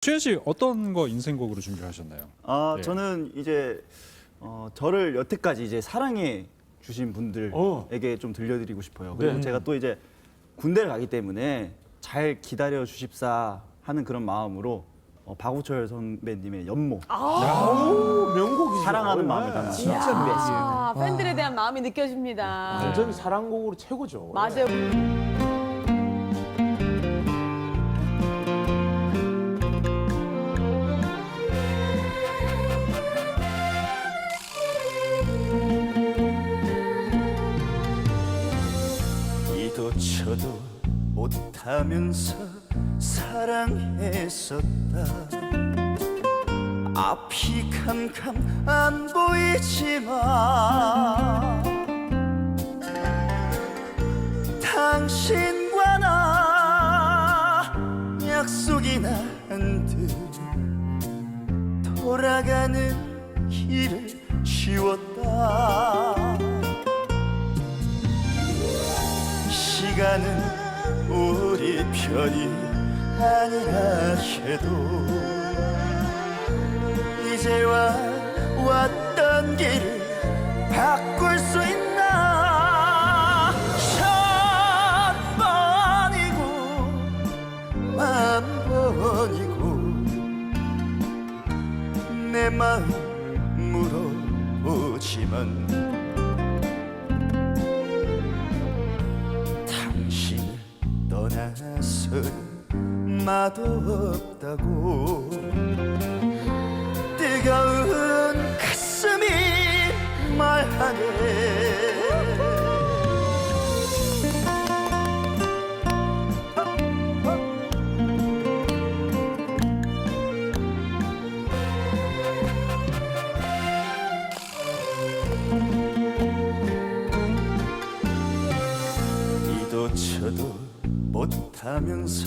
최현 씨 어떤 거 인생곡으로 준비하셨나요? 아 네. 저는 이제 어, 저를 여태까지 이제 사랑해 주신 분들에게 어. 좀 들려드리고 싶어요. 그리고 네. 제가 또 이제 군대를 가기 때문에 잘 기다려 주십사 하는 그런 마음으로 어, 박우철 선배님의 연모 아우 명곡이죠. 사랑하는 네. 마음을 담아 진짜 아, 팬들에 대한 마음이 느껴집니다. 완전히 사랑곡으로 최고죠. 맞아요. 저도 못하면서 사랑했었다. 앞이 캄캄 안 보이지만 당신과 나 약속이 난듯 돌아가는 길을 지웠다 시간은 우리 편이 아니라 해도 이제와 왔던 길을 바꿀 수 있나? 천 번이고 만 번이고 내 마음 맛없다고. 뜨거운 가슴이 말하네. 이도 저도 못하면서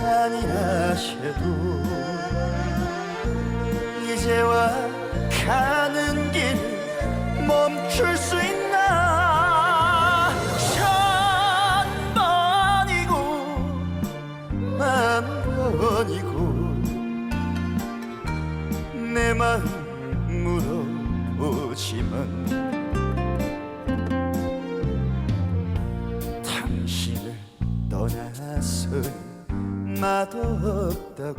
아니라 해도 이제와 가는 길을 멈출 수 있나? 천 번이고 만 번이고 내 마음 물어보지만 당신을 떠나서 맛없다고